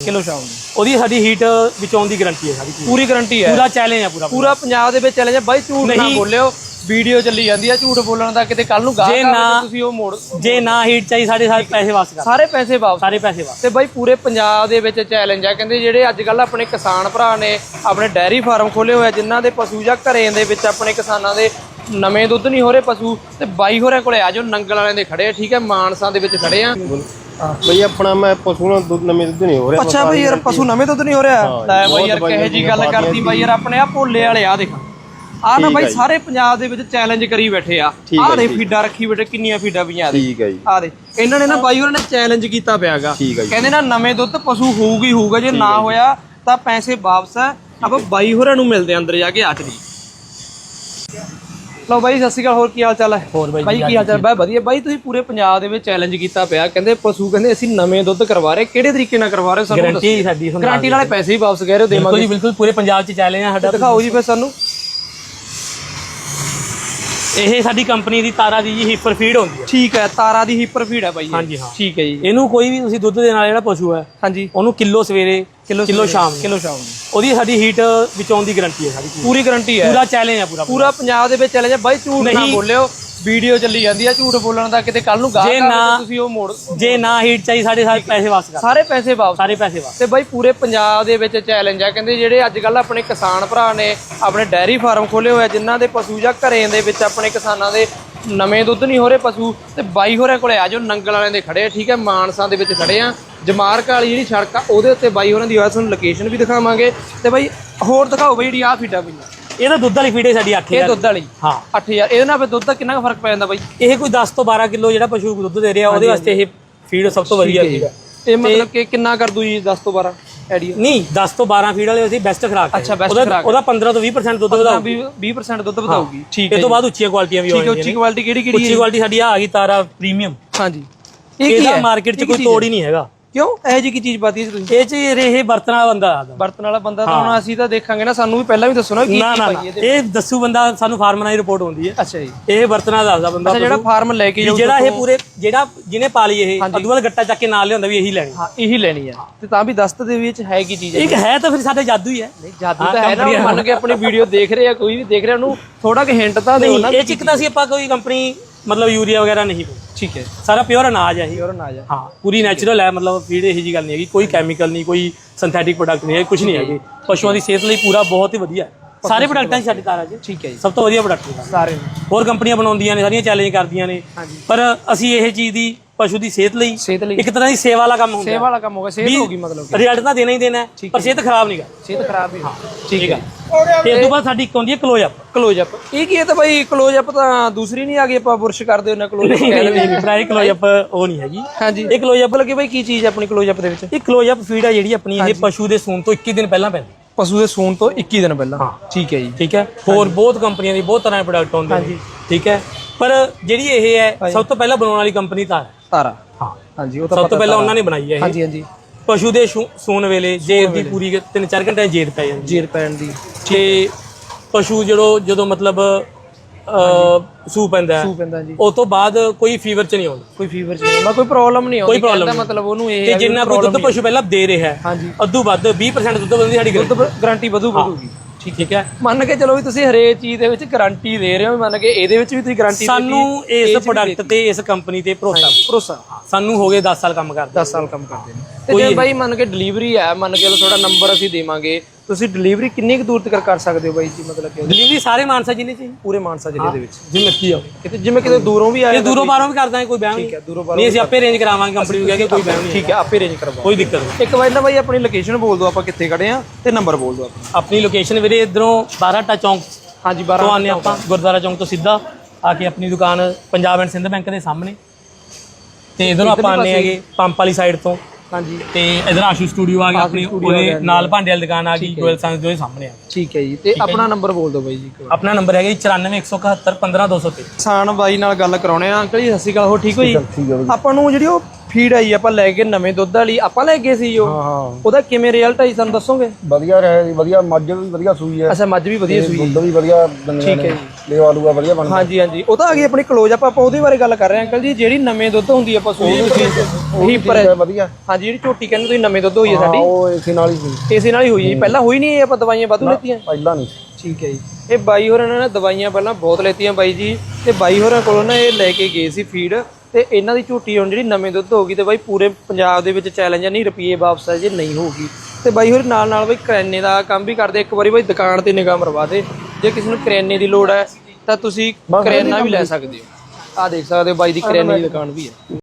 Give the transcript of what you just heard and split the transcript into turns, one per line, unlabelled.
Kilo ਸ਼ਾਮ ਨੂੰ।
ਉਹਦੀ ਸਾਡੀ ਹੀਟ ਬਚਾਉਣ ਦੀ ਗਾਰੰਟੀ ਹੈ ਸਾਡੀ
ਪੂਰੀ ਗਾਰੰਟੀ ਹੈ।
ਪੂਰਾ ਚੈਲੰਜ ਹੈ ਪੂਰਾ
ਪੂਰਾ। ਪੰਜਾਬ ਦੇ ਵਿੱਚ ਚਲੇ ਜਾ ਬਾਈ ਝੂਠ ਨਾ
ਨਹੀਂ।
ਬੋਲਿਓ ਵੀਡੀਓ ਚੱਲੀ ਜਾਂਦੀ ਆ ਝੂਠ ਬੋਲਣ ਦਾ ਕਿਤੇ ਕੱਲ ਨੂੰ ਗਾਹ
ਜੇ ਨਾ-
ਤੁਸੀਂ ਉਹ ਮੋੜ
ਜੇ ਨਾ ਹੀਟ ਚਾਹੀ ਸਾਡੇ ਸਾਰੇ ਪੈਸੇ ਵਾਪਸ ਕਰ।
ਸਾਰੇ ਪੈਸੇ ਵਾਪਸ।
ਸਾਰੇ ਪੈਸੇ ਵਾਪਸ।
ਤੇ ਬਾਈ ਪੂਰੇ ਪੰਜਾਬ ਦੇ ਵਿੱਚ ਚੈਲੰਜ ਆ ਕਹਿੰਦੇ ਜਿਹੜੇ ਅੱਜ ਕੱਲ ਆਪਣੇ ਕਿਸਾਨ ਭਰਾ ਨੇ ਆਪਣੇ ਡੈਰੀ ਫਾਰਮ ਖੋਲੇ ਹੋਏ ਆ ਜਿਨ੍ਹਾਂ ਦੇ ਪਸ਼ੂ ਜਾਂ ਘਰੇ ਦੇ ਵਿੱਚ ਆਪਣੇ ਕਿਸਾਨਾਂ ਦੇ ਨਵੇਂ ਦੁੱਧ ਨਹੀਂ ਹੋ ਰਹੇ ਪਸ਼ੂ ਤੇ ਬਾਈ ਹੋਰਾਂ ਕੋਲੇ ਆ ਜਾਓ ਨੰਗਲ ਵਾਲਿਆਂ ਦੇ ਖੜੇ ਆ ਠੀਕ ਹੈ ਮਾਨਸਾ ਦੇ ਵਿੱਚ ਖੜੇ ਆ।
ਬਈ ਆਪਣਾ ਮੈਂ ਪਸ਼ੂ ਨਾਲ ਦੁੱਧ ਨਵੇਂ ਦੁੱਧ ਨਹੀਂ ਹੋ ਰਿਹਾ
ਅੱਛਾ ਬਈ ਯਾਰ ਪਸ਼ੂ ਨਵੇਂ ਦੁੱਧ ਨਹੀਂ ਹੋ ਰਿਹਾ। ਲੈ ਬਾਈ ਯਾਰ ਕਹੇ ਜੀ ਗੱਲ ਕਰਦੀ ਬਾਈ ਯਾਰ ਆਪਣੇ ਆ ਭੋਲੇ ਵਾਲੇ ਆ ਦੇਖ। ਆ ਨਾ ਬਾਈ ਸਾਰੇ ਪੰਜਾਬ ਦੇ ਵਿੱਚ ਚੈਲੰਜ ਕਰੀ ਬੈਠੇ ਆ। ਆ ਦੇ ਫੀਡਾ ਰੱਖੀ ਬੈਠੇ ਕਿੰਨੀਆਂ ਫੀਡਾ ਪਈਆਂ ਦੇ
ਠੀਕ ਹੈ ਜੀ।
ਆ ਦੇ ਇਹਨਾਂ ਨੇ ਨਾ ਬਾਈ ਹੋਰਾਂ ਨੇ ਚੈਲੰਜ ਕੀਤਾ ਪਿਆਗਾ।
ਠੀਕ ਹੈ ਜੀ।
ਕਹਿੰਦੇ ਨਾ ਨਵੇਂ ਦੁੱਧ ਪਸ਼ੂ ਹੋਊਗੀ ਹੋਊਗਾ ਜੇ ਨਾ ਹੋਇਆ ਤਾਂ ਪੈਸੇ ਵਾਪਸ ਆ। ਆਪਾਂ ਬਾਈ ਹੋਰਾਂ ਨੂੰ ਮਿਲਦੇ ਆ ਅੰਦਰ ਜਾ ਕੇ ਆਚਰੀ ਲਓ ਬਾਈ ਸਤਿ ਸ਼੍ਰੀ ਅਕਾਲ ਹੋਰ ਕੀ ਹਾਲ ਚਾਲ ਹੈ?
ਹੋਰ ਬਾਈ
ਬਾਈ ਕੀ ਹਾਲ ਚਾਲ ਬਾਈ ਵਧੀਆ। ਬਾਈ ਤੁਸੀਂ ਪੂਰੇ ਪੰਜਾਬ ਦੇ ਵਿੱਚ ਚੈਲੰਜ ਕੀਤਾ ਪਿਆ। ਕਹਿੰਦੇ ਪਸ਼ੂ ਕਹਿੰਦੇ ਅਸੀਂ ਨਵੇਂ ਦੁੱਧ ਕਰਵਾ ਰਹੇ। ਕਿਹੜੇ ਤਰੀਕੇ ਨਾਲ ਕਰਵਾ ਰਹੇ ਸਾਨੂੰ
ਗਾਰੰਟੀ ਸਾਡੀ।
ਗਾਰੰਟੀ ਨਾਲੇ ਪੈਸੇ ਵੀ ਵਾਪਸ ਕਹਿ ਰਹੇ ਹੋ ਦੇਵਾਂਗੇ।
ਜੀ ਬਿਲਕੁਲ ਪੂਰੇ ਪੰਜਾਬ 'ਚ ਚੈਲੰਜ ਹੈ ਸਾਡਾ।
ਦਿਖਾਓ ਜੀ ਫਿਰ ਸਾਨੂੰ।
ਇਹ ਸਾਡੀ ਕੰਪਨੀ ਦੀ ਤਾਰਾ ਦੀ ਜੀ ਹੀਪਰ ਫੀਡ ਹੁੰਦੀ ਹੈ।
ਠੀਕ ਹੈ ਤਾਰਾ ਦੀ ਹੀਪਰ ਫੀਡ ਹੈ ਬਾਈ ਇਹ।
ਹਾਂਜੀ, ਹਾਂ।
ਠੀਕ ਹੈ ਜੀ।
ਇਹਨੂੰ ਕੋਈ ਵੀ ਤੁਸੀਂ ਦੁੱਧ ਦੇਣ ਵਾਲਾ ਜਿਹੜਾ ਪਸ਼ੂ ਹੈ
ਹਾਂਜੀ।
ਉਹਨੂੰ ਕਿਲੋ ਸਵੇਰੇ ਕਿਲੋ ਕਿਲੋ ਸ਼ਾਮ ਨੂੰ।
ਕਿਲੋ ਸ਼ਾਮ ਨੂੰ।
ਉਹਦੀ ਸਾਡੀ ਹੀਟ ਬਚਾਉਣ ਦੀ ਗਾਰੰਟੀ ਹੈ ਸਾਡੀ
ਪੂਰੀ ਗਾਰੰਟੀ ਹੈ।
ਪੂਰਾ ਚੈਲੰਜ ਹੈ ਪੂਰਾ
ਪੂਰਾ ਪੰਜਾਬ ਦੇ ਵਿੱਚ ਚਲੇ ਜਾ ਬਾਈ ਝੂਠ ਨਾ
ਨਹੀਂ।
ਬੋਲਿਓ। ਵੀਡੀਓ ਚੱਲੀ ਜਾਂਦੀ ਆ ਝੂਠ ਬੋਲਣ ਦਾ ਕਿਤੇ ਕੱਲ ਨੂੰ ਗਾਹ
ਜੇ ਨਾ-
ਤੁਸੀਂ ਉਹ ਮੋੜ
ਜੇ ਨਾ ਹੀਟ ਚਾਹੀ ਸਾਡੇ ਸਾਰੇ ਪੈਸੇ ਵਾਪਸ ਕਰ
ਸਾਰੇ ਪੈਸੇ ਵਾਪਸ।
ਸਾਰੇ ਪੈਸੇ ਵਾਪਸ।
ਤੇ ਬਾਈ ਪੂਰੇ ਪੰਜਾਬ ਦੇ ਵਿੱਚ ਚੈਲੰਜ ਆ। ਕਹਿੰਦੇ ਜਿਹੜੇ ਅੱਜ ਕੱਲ ਆਪਣੇ ਕਿਸਾਨ ਭਰਾ ਨੇ ਆਪਣੇ ਡੈਰੀ ਫਾਰਮ ਖੋਲੇ ਹੋਏ ਆ ਜਿਨ੍ਹਾਂ ਦੇ ਪਸ਼ੂ ਜਾਂ ਘਰੇ ਦੇ ਵਿੱਚ ਆਪਣੇ ਕਿਸਾਨਾਂ ਦੇ ਨਵੇਂ ਦੁੱਧ ਨਹੀਂ ਹੋ ਰਹੇ ਪਸ਼ੂ ਤੇ ਬਾਈ ਹੋਰਾਂ ਕੋਲੇ ਆ ਜਾਓ ਨੰਗਲ ਵਾਲਿਆਂ ਦੇ ਖੜੇ ਆ ਠੀਕ ਹੈ ਮਾਨਸਾ ਦੇ ਵਿੱਚ ਖੜੇ ਆ। ਜਮਾਰਕ ਵਾਲੀ ਜਿਹੜੀ ਸੜਕ ਆ ਉਹਦੇ ਉੱਤੇ ਬਾਈ ਹੋਰਾਂ ਦੀ ਆ ਤੁਹਾਨੂੰ ਲੋਕੇਸ਼ਨ ਵੀ ਦਿਖਾਵਾਂਗੇ। ਤੇ ਬਾਈ ਹੋਰ ਦਿਖਾਓ ਬਾਈ ਜਿਹੜੀ ਆ ਫੀਡਾ ਪਈਆਂ।
ਇਹ ਤਾਂ ਦੁੱਧ ਵਾਲੀ ਫੀਡ ਹੈ ਸਾਡੀ 8000
ਇਹ ਦੁੱਧ ਵਾਲੀ?
ਹਾਂ।
8000 ਇਹਦੇ ਨਾਲ ਫਿਰ ਦੁੱਧ ਦਾ ਕਿੰਨਾ ਕੁ ਫ਼ਰਕ ਪੈ ਜਾਂਦਾ ਬਾਈ?
ਇਹ ਕੋਈ 10 ਤੋਂ 12 ਕਿਲੋ ਜਿਹੜਾ ਪਸ਼ੂ ਦੁੱਧ ਦੇ ਰਿਹਾ ਉਹਦੇ ਵਾਸਤੇ ਇਹ ਫੀਡ ਸਭ ਤੋਂ ਵਧੀਆ ਹੈ
ਇਹ ਮਤਲਬ ਕਿ ਕਿੰਨਾ ਕਰ ਦੂ ਜੀ 10 ਤੋਂ 12 ਆਈਡੀਆ
ਨਹੀਂ 10 ਤੋਂ 12 ਫੀਡ ਵਾਲੇ ਅਸੀਂ ਬੈਸਟ ਖਰਾਕ
ਅੱਛਾ,
ਉਹਦਾ-
ਖੁਰਾਕ।
ਉਹਦਾ 15 ਤੋਂ 20% ਦੁੱਧ ਵਧਾਓ
20% ਦੁੱਧ ਵਧਾਊਗੀ। ਠੀਕ
ਇਹ
ਹੈ
ਤੋਂ ਬਾਅਦ ਉੱਚੀਆਂ ਕੁਆਲਿਟੀਆਂ ਵੀ
ਠੀਕ ਹੈ ਉੱਚੀ ਕੁਆਲਿਟੀ ਕਿਹੜੀ ਕਿਹੜੀ
ਉੱਚੀ ਕੁਆਲਿਟੀ ਸਾਡੀ ਆ ਗਈ ਤਾਰਾ ਪ੍ਰੀਮੀਅਮ
ਹਾਂਜੀ। ਇਹ ਕੀ ਹੈ?
ਮਾਰਕੀਟ 'ਚ ਕੋਈ ਤੋੜ ਹੀ ਨਹੀਂ ਹੈਗਾ।
ਕਿਉਂ? ਇਹ ਜੀ ਕੀ ਚੀਜ਼ ਪਾਤੀ ਸੀ ਤੁਸੀਂ?
ਇਹ 'ਚ ਇਹ ਇਹ ਬਰਤਨ ਵਾਲਾ ਬੰਦਾ ਆਦਾ
ਬਰਤਨ ਵਾਲਾ ਬੰਦਾ ਤਾਂ ਹੁਣ ਅਸੀਂ ਤਾਂ ਦੇਖਾਂਗੇ ਨਾ ਸਾਨੂੰ ਵੀ ਪਹਿਲਾਂ ਵੀ ਦੱਸੋ ਨਾ ਕੀ
ਨਾ ਨਾ ਇਹ ਦੱਸੂ ਬੰਦਾ ਸਾਨੂੰ ਫਾਰਮ ਨਾਲ ਹੀ ਰਿਪੋਰਟ ਹੁੰਦੀ ਹੈ।
ਅੱਛਾ ਜੀ।
ਇਹ ਬਰਤਨਾਂ ਦਾ ਦੱਸਦਾ ਬੰਦਾ
ਅੱਛਾ ਜਿਹੜਾ। ਫਾਰਮ ਲੈ ਕੇ ਜਾਊ
ਜਿਹੜਾ ਇਹ ਪੂਰੇ ਜਿਹੜਾ ਜਿਹਨੇ ਪਾਲੀ ਇਹ ਅਦੂ ਵਾਲਾ ਗੱਟਾ ਚੱਕ ਕੇ ਨਾਲ ਲਿਆਉਂਦਾ ਵੀ ਇਹੀ ਲੈਣੀ।
ਹਾਂ ਇਹੀ ਲੈਣੀ ਹੈ ਤੇ ਤਾਂ ਵੀ ਦਸਤ ਦੇ ਵਿੱਚ ਹੈ ਕੀ ਚੀਜ਼ ਹੈ
ਇੱਕ ਹੈ ਤਾਂ ਫਿਰ ਸਾਡੇ ਜਾਦੂ ਹੀ ਹੈ।
ਨਹੀਂ ਜਾਦੂ ਤਾਂ ਹੈ ਨਾ ਮੰਨ ਕੇ ਆਪਣੀ ਵੀਡੀਓ ਦੇਖ ਰਹੇ ਆ ਕੋਈ ਵੀ ਦੇਖ ਰਿਹਾ ਉਹਨੂੰ ਥੋੜਾ ਕਿ ਹਿੰਟ ਤਾਂ ਦਿਓ ਨਾ
ਇਹ ਚ ਇੱਕ ਤਾਂ ਅਸੀਂ ਆਪਾਂ ਕੋਈ ਕੰਪਨੀ ਮਤਲਬ ਯੂਰੀਆ ਵਗੈਰਾ ਨਹੀਂ ਪਾਉਂਦੇ
ਠੀਕ ਹੈ।
ਸਾਰਾ ਪਿਓਰ ਅਨਾਜ ਹੈ ਇਹ।
ਹੋਰ ਨਾ ਜਾ
ਹਾਂ ਪੂਰੀ ਨੈਚੁਰਲ ਹੈ ਮਤਲਬ ਫੀਡ ਇਹੀ ਜੀ ਗੱਲ ਨਹੀਂ ਹੈਗੀ। ਕੋਈ ਕੈਮੀਕਲ ਨਹੀਂ ਕੋਈ ਸਿੰਥੈਟਿਕ ਪ੍ਰੋਡਕਟ ਨਹੀਂ ਹੈ ਕੁਝ ਨਹੀਂ ਹੈਗੇ। ਪਸ਼ੂਆਂ ਦੀ ਸਿਹਤ ਲਈ ਪੂਰਾ ਬਹੁਤ ਹੀ ਵਧੀਆ ਹੈ। ਸਾਰੇ ਪ੍ਰੋਡਕਟਾਂ 'ਚ ਸਾਡੀ ਤਾਰਾ 'ਚ
ਠੀਕ ਹੈ ਜੀ।
ਸਭ ਤੋਂ ਵਧੀਆ ਪ੍ਰੋਡਕਟ ਹੈ।
ਸਾਰੇ।
ਹੋਰ ਕੰਪਨੀਆਂ ਬਣਾਉਂਦੀਆਂ ਨੇ ਸਾਰੀਆਂ ਚੈਲੰਜ ਕਰਦੀਆਂ ਨੇ। ਪਰ ਅਸੀਂ ਇਹ ਚੀਜ਼ ਦੀ ਪਸ਼ੂ ਦੀ ਸਿਹਤ ਲਈ
ਸਿਹਤ ਲਈ।
ਇੱਕ ਤਰ੍ਹਾਂ ਦੀ ਸੇਵਾ ਵਾਲਾ ਕੰਮ ਹੁੰਦਾ।
ਸੇਵਾ ਵਾਲਾ ਕੰਮ ਹੋ ਗਿਆ ਸਿਹਤ ਹੋ ਗਈ ਮਤਲਬ
ਰਿਜ਼ਲਟ ਤਾਂ ਦੇਣਾ ਹੀ ਦੇਣਾ ਹੈ, ਪਰ ਸਿਹਤ ਖਰਾਬ ਨਹੀਂ ਕਰ
ਸਿਹਤ ਖਰਾਬ ਹੀ ਠੀਕ ਹੈ।
ਤੇ ਇਸ ਤੋਂ ਬਾਅਦ ਸਾਡੀ ਇੱਕ ਹੁੰਦੀ ਹੈ ਕਲੋਜ਼ ਅਪ
ਕਲੋਜ਼ ਅਪ ਇਹ ਕੀ ਹੈ ਤਾਂ ਬਾਈ ਕਲੋਜ਼ ਅਪ ਤਾਂ ਦੂਸਰੀ ਨਹੀਂ ਆ ਗਈ ਆਪਾਂ ਬੁਰਸ਼ ਕਰਦੇ ਹੁੰਦੇ ਕਲੋਜ਼ ਅਪ
ਨਹੀਂ ਨਹੀਂ ਪ੍ਰਾਈ ਕਲੋਜ਼ ਅਪ ਉਹ ਨਹੀਂ ਹੈਗੀ।
ਹਾਂਜੀ।
ਇਹ ਕਲੋਜ਼ ਅਪ
ਲੱਗੇ ਬਾਈ ਕੀ ਚੀਜ਼ ਹੈ ਆਪਣੀ ਕਲੋਜ਼ ਅਪ ਦੇ ਵਿੱਚ?
ਇਹ ਕਲੋਜ਼ ਅਪ ਫੀਡ ਹੈ ਜਿਹੜੀ ਆਪਣੀ ਇਹ ਪਸ਼ੂ ਦੇ ਸੂਣ ਤੋਂ 21 ਦਿਨ ਪਹਿਲਾਂ ਪੈਂਦੀ।
ਪਸ਼ੂ ਦੇ ਸੂਣ ਤੋਂ 21 ਦਿਨ ਪਹਿਲਾਂ। ਠੀਕ ਹੈ ਜੀ।
ਠੀਕ ਹੈ। ਹੋਰ ਬਹੁਤ ਕੰਪਨੀਆਂ ਦੀ ਬਹੁਤ ਤਰ੍ਹਾਂ ਦੇ ਪ੍ਰੋਡਕਟ ਆਉਂਦੇ ਨੇ। ਠੀਕ ਹੈ। ਪਰ ਜਿਹੜੀ ਇਹ ਹੈ ਸਭ ਤੋਂ ਪਹਿਲਾਂ ਬਣਾਉਣ ਵਾਲੀ ਕੰਪਨੀ ਤਾਂ ਹੈ
ਤਾਰਾ।
ਹਾਂ।
ਹਾਂਜੀ ਉਹ ਤਾਂ
ਸਭ ਤੋਂ ਪਹਿਲਾਂ ਉਹਨਾਂ ਨੇ ਬਣਾਈ ਹੈ ਇਹ।
ਹਾਂਜੀ ਹਾਂਜੀ।
ਪਸ਼ੂ ਦੇ ਸ਼ੂ- ਸੂਣ ਵੇਲੇ ਜੇਰ ਦੀ ਪੂਰੀ 3-4 ਘੰਟੇ ਜੇਰ ਪੈ ਜਾਂਦੀ
ਜੀਰ ਪੈਣ ਦੀ।
ਤੇ ਪਸ਼ੂ ਜਦੋਂ ਜਦੋਂ ਮਤਲਬ ਅ ਸੂ ਪੈਂਦਾ ਹੈ
ਸੂ ਪੈਂਦਾ ਜੀ
ਉਸ ਤੋਂ ਬਾਅਦ ਕੋਈ ਫੀਵਰ ਚ ਨਹੀਂ ਆਉਂਦਾ।
ਕੋਈ ਫੀਵਰ ਚ ਨਹੀਂ ਹੁੰਦਾ ਕੋਈ ਪ੍ਰੋਬਲਮ ਨਹੀਂ ਆਉਂਦੀ।
ਕੋਈ problem
ਕਹਿੰਦਾ ਮਤਲਬ ਉਹਨੂੰ ਇਹ
ਤੇ
ਹੈ
ਜਿੰਨਾ ਕੋਈ ਦੁੱਧ ਪਸ਼ੂ ਪਹਿਲਾਂ ਦੇ ਰਿਹਾ ਹੈ
ਹਾਂਜੀ।
ਅੱਧੂ ਵੱਧ 20% ਦੁੱਧ ਬੰਦੀ ਸਾਡੀ ਗਰੰਟੀ
ਗਾਰੰਟੀ ਵਧੂ ਵਧੂਗੀ।
ਠੀਕ ਠੀਕ ਹੈ।
ਮੰਨ ਕੇ ਚਲੋ ਵੀ ਤੁਸੀਂ ਹਰੇਕ ਚੀਜ਼ ਦੇ ਵਿੱਚ ਗਾਰੰਟੀ ਦੇ ਰਹੇ ਹੋ ਮੰਨ ਕੇ ਇਹਦੇ ਵਿੱਚ ਵੀ ਤੁਸੀਂ ਗਾਰੰਟੀ
ਸਾਨੂੰ ਇਸ ਪ੍ਰੋਡਕਟ ਤੇ ਇਸ ਕੰਪਨੀ ਤੇ ਭਰੋਸਾ।
ਭਰੋਸਾ।
ਸਾਨੂੰ ਹੋ ਗਏ 10 ਸਾਲ ਕੰਮ ਕਰਦੇ।
10 ਸਾਲ ਕੰਮ ਕਰਦੇ ਨੇ। ਤੇ ਜੇ ਬਾਈ ਮੰਨ ਕੇ ਡਿਲੀਵਰੀ ਹੈ ਮੰਨ ਕੇ ਤੁਹਾਡਾ ਨੰਬਰ ਅਸੀਂ ਦੇਵਾਂਗੇ। ਤੁਸੀਂ ਡਿਲੀਵਰੀ ਕਿੰਨੀ ਕੁ ਦੂਰ ਤੱਕ ਕਰ ਸਕਦੇ ਹੋ ਬਾਈ ਜੀ? ਮਤਲਬ ਕਿ
ਡਿਲੀਵਰੀ ਸਾਰੇ ਮਾਨਸਾ ਜ਼ਿਲ੍ਹੇ ਚ ਹੀ?
ਪੂਰੇ ਮਾਨਸਾ ਜ਼ਿਲ੍ਹੇ ਦੇ ਵਿੱਚ।
ਜਿਵੇਂ ਕੀ ਆ।
ਕਿਤੇ ਜਿਵੇਂ ਕਿਤੇ ਦੂਰੋਂ ਵੀ ਆਏ
ਇਹ ਦੂਰੋਂ ਬਾਹਰੋਂ ਵੀ ਕਰ ਦਾਂਗੇ ਕੋਈ ਬਹਿਮ
ਠੀਕ ਹੈ
ਨਹੀਂ।
ਦੂਰੋਂ
ਨਹੀਂ ਅਸੀਂ ਆਪੇ ਅਰੇਂਜ ਕਰਾਵਾਂਗੇ ਕੰਪਨੀ ਨੂੰ ਕਹਿ ਕੇ ਕੋਈ ਬਹਿਮ ਨਹੀਂ
ਠੀਕ ਹੈ ਆਪੇ ਅਰੇਂਜ ਕਰਵਾਓ
ਕੋਈ ਦਿੱਕਤ ਨਹੀਂ।
ਇੱਕ ਵਾਰ ਨਾ ਬਾਈ ਆਪਣੀ ਲੋਕੇਸ਼ਨ ਬੋਲ ਦਿਓ ਆਪਾਂ ਕਿੱਥੇ ਖੜੇ ਆ ਤੇ ਨੰਬਰ ਬੋਲ ਦਿਓ ਆਪਣਾ।
ਆਪਣੀ ਲੋਕੇਸ਼ਨ ਵੀਰੇ ਇਧਰੋਂ ਬਾਰਾਟਾ ਚੌਂਕ
ਹਾਂਜੀ
ਤੋਂ
12
ਆਨੇ ਆਪਾਂ ਗੁਰਦੁਆਰਾ ਚੌਂਕ ਤੋਂ ਸਿੱਧਾ ਆ ਕੇ ਆਪਣੀ ਦੁਕਾਨ ਪੰਜਾਬ ਐਂਡ ਸਿੰਧ ਬੈਂਕ ਦੇ ਸਾਹਮਣੇ। ਤੇ ਇਧਰੋਂ ਆਪਾਂ ਆਨੇ ਹੈਗੇ ਪੰਪ ਵਾਲੀ ਸਾਈਡ ਤੋਂ।
ਹਾਂਜੀ।
ਤੇ ਇਧਰ ਆਸ਼ੂ ਸਟੂਡੀਓ ਆ ਗਿਆ ਆਪਣੀ ਉਹਦੇ ਨਾਲ ਭਾਂਡੇ ਵਾਲੀ ਦੁਕਾਨ ਆ ਗਈ ਗੋਇਲ ਸੰਸ ਦੇ ਸਾਹਮਣੇ ਆ
ਠੀਕ ਹੈ ਜੀ। ਤੇ ਆਪਣਾ ਨੰਬਰ ਬੋਲ ਦਿਓ ਬਾਈ ਜੀ
ਆਪਣਾ ਨੰਬਰ ਹੈਗਾ ਜੀ 94171 15203
ਕਿਸਾਨ ਬਾਈ ਨਾਲ ਗੱਲ ਕਰਾਉਣੇ ਆ। ਅੰਕਲ ਜੀ ਸਤਿ ਸ਼੍ਰੀ ਅਕਾਲ। ਹੋ ਠੀਕ ਹੋ ਜੀ ਆਪਾਂ ਨੂੰ ਜਿਹੜੀ ਉਹ ਫੀਡ ਆਈ ਆਪਾਂ ਲੈ ਕੇ ਨਵੇਂ ਦੁੱਧ ਵਾਲੀ ਆਪਾਂ ਲੈ ਗਏ ਸੀ ਉਹ।
ਹਾਂ
ਉਹਦਾ ਕਿਵੇਂ ਰਿਜ਼ਲਟ ਆਈ ਸਾਨੂੰ ਦੱਸੋਗੇ?
ਵਧੀਆ ਰਿਹਾ ਜੀ ਵਧੀਆ ਮੱਝ ਵੀ ਵਧੀਆ ਸੂਈ ਹੈ।
ਅੱਛਾ ਮੱਝ ਵੀ ਵਧੀਆ ਸੂਈ
ਦੁੱਧ ਵੀ ਵਧੀਆ
ਠੀਕ ਹੈ
ਨੇ। ਲੈ ਆਲੂਗਾ ਵਧੀਆ ਬਣਦਾ।
ਹਾਂਜੀ ਹਾਂਜੀ। ਉਹ ਤਾਂ ਆ ਗਈ ਆਪਣੀ ਕਲੋਜ਼ ਆਪਾਂ ਆਪਾਂ ਉਹਦੇ ਬਾਰੇ ਗੱਲ ਕਰ ਰਹੇ ਹਾਂ ਅੰਕਲ ਜੀ ਜਿਹੜੀ ਨਵੇਂ ਦੁੱਧ ਹੁੰਦੀ ਆ ਪਸ਼ੂ ਦੀ ਹੀ
ਠੀਕ ਹੈ ਵਧੀਆ।
ਹਾਂਜੀ ਜਿਹੜੀ ਝੋਟੀ ਕਹਿੰਦੇ ਤੁਸੀਂ ਨਵੇਂ ਦੁੱਧ ਹੋਈ ਹੈ ਸਾਡੀ।
ਉਹ ਇਸੇ ਨਾਲ ਹੀ ਸੀ
ਇਸੇ ਨਾਲ ਹੀ ਹੋਈ ਜੀ। ਪਹਿਲਾਂ ਹੋਈ ਨਹੀਂ ਆਪਾਂ ਦਵਾਈਆਂ ਵਾਧੂ ਲੈਤੀਆਂ।
ਪਹਿਲਾਂ ਨਹੀਂ।
ਠੀਕ ਹੈ ਜੀ। ਇਹ ਬਾਈ ਹੋਰਾਂ ਨਾ ਦਵਾਈਆਂ ਪਹਿਲਾਂ ਬਹੁਤ ਲੈਤੀਆਂ ਬਾਈ ਜੀ। ਤੇ ਬਾਈ ਹੋਰਾਂ ਕੋਲੋਂ ਨਾ ਇਹ ਲੈ ਕੇ ਗਏ ਸੀ ਫੀਡ ਤੇ ਇਹਨਾਂ ਦੀ ਝੂਟੀ ਹੁਣ ਜਿਹੜੀ ਨਵੇਂ ਦੁੱਧ ਹੋਗੀ ਤੇ ਬਾਈ ਪੂਰੇ ਪੰਜਾਬ ਦੇ ਵਿੱਚ ਚੈਲੰਜ ਨਹੀਂ ਰੁਪਏ ਵਾਪਸ ਆ ਜੇ ਨਹੀਂ ਹੋਊਗੀ। ਤੇ ਬਾਈ ਹੋਰ ਨਾਲ ਨਾਲ ਬਾਈ ਕਰਿਆਨੇ ਦਾ ਕੰਮ ਵੀ ਕਰਦੇ ਇੱਕ ਵਾਰੀ ਬਾਈ ਦੁਕਾਨ ਤੇ ਨਿਗਾਹ ਮਰਵਾ ਦੇ। ਜੇ ਕਿਸੇ ਨੂੰ ਕਰਿਆਨੇ ਦੀ ਲੋੜ ਹੈ ਤਾਂ ਤੁਸੀਂ ਕਰਿਆਨਾ ਵੀ ਲੈ ਸਕਦੇ ਹੋ। ਆ ਦੇਖ ਸਕਦੇ ਹੋ ਬਾਈ ਦੀ ਕਰਿਆਨੇ ਦੀ ਦੁਕਾਨ ਵੀ ਹੈ।